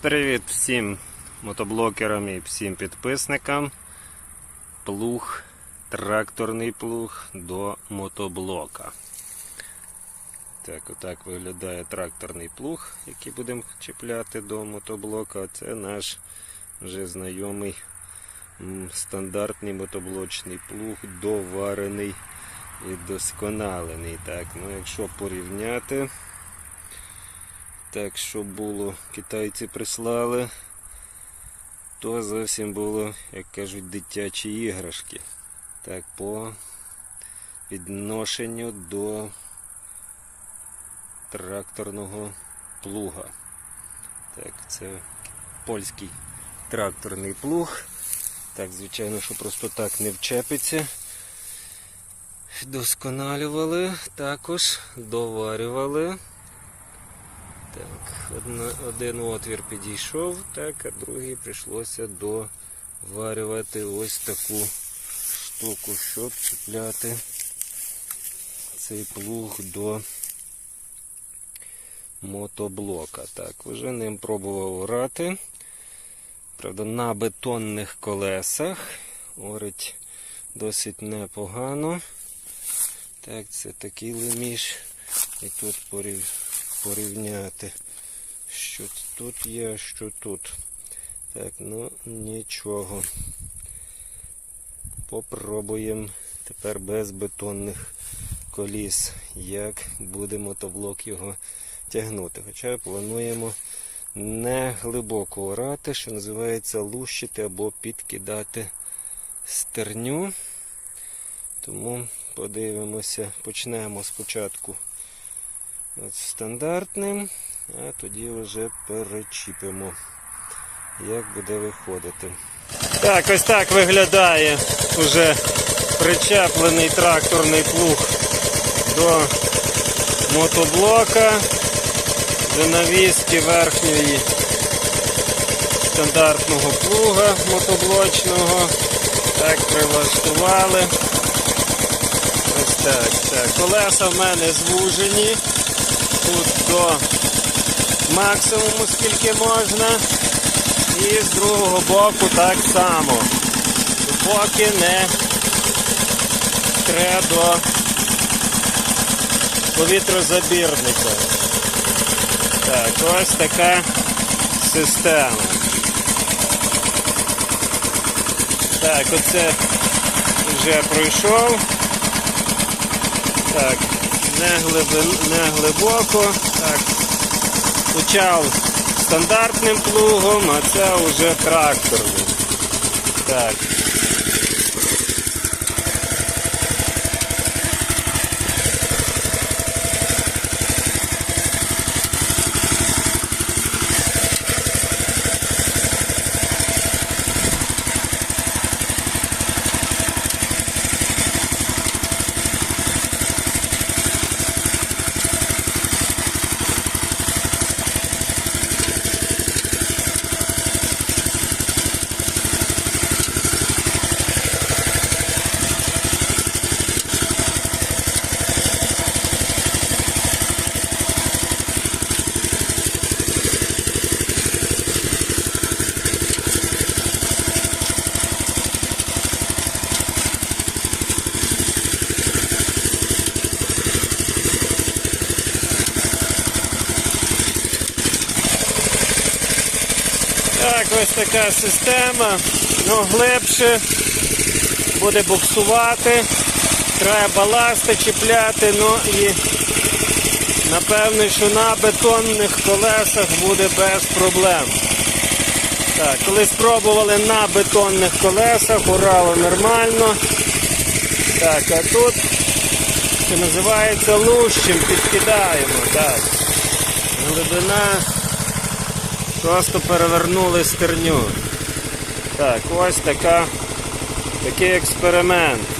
Привіт всім мотоблокерам і всім підписникам. Плуг, тракторний плуг до мотоблока. Так, отак виглядає тракторний плуг, який будемо чіпляти до мотоблока. Це наш вже знайомий стандартний мотоблочний плуг, доварений і досконалений. Так, ну якщо порівняти. Так що було, китайці прислали, то зовсім було, як кажуть, дитячі іграшки. Так, по відношенню до тракторного плуга. Так, це польський тракторний плуг. Так, звичайно, що просто так не вчепиться. Досконалювали, також доварювали. Так, один отвір підійшов, так, а другий прийшлося доварювати ось таку штуку, щоб чіпляти цей плуг до мотоблока. Так, вже ним пробував орати. Правда, на бетонних колесах. Орить досить непогано. Так, це такий леміш. І тут порів порівняти, що тут є, що тут. Так, ну нічого. Попробуємо тепер без бетонних коліс, як буде мотоблок його тягнути. Хоча плануємо не глибоко орати, що називається лущити або підкидати стерню. Тому подивимося, почнемо спочатку стандартним, а тоді вже перечіпимо, як буде виходити. Так, ось так виглядає уже причеплений тракторний плуг до мотоблока, до навіски верхньої стандартного плуга мотоблочного. Так, прилаштували. Ось так, так. Колеса в мене звужені тут до максимуму, скільки можна. І з другого боку так само. Поки не треба повітрозабірника. Так, ось така система. Так, оце вже пройшов. Так, не, глиби, не глибоко. Так. Почав стандартним плугом, а це вже тракторним. Так. Так, ось така система. Ну, глибше буде буксувати. Треба баласти чіпляти, ну і напевно, що на бетонних колесах буде без проблем. Так, коли спробували на бетонних колесах, урало нормально. Так, а тут, що називається, лущим, підкидаємо. Так. Глибина Просто перевернули стерню. Так, ось така, такий експеримент.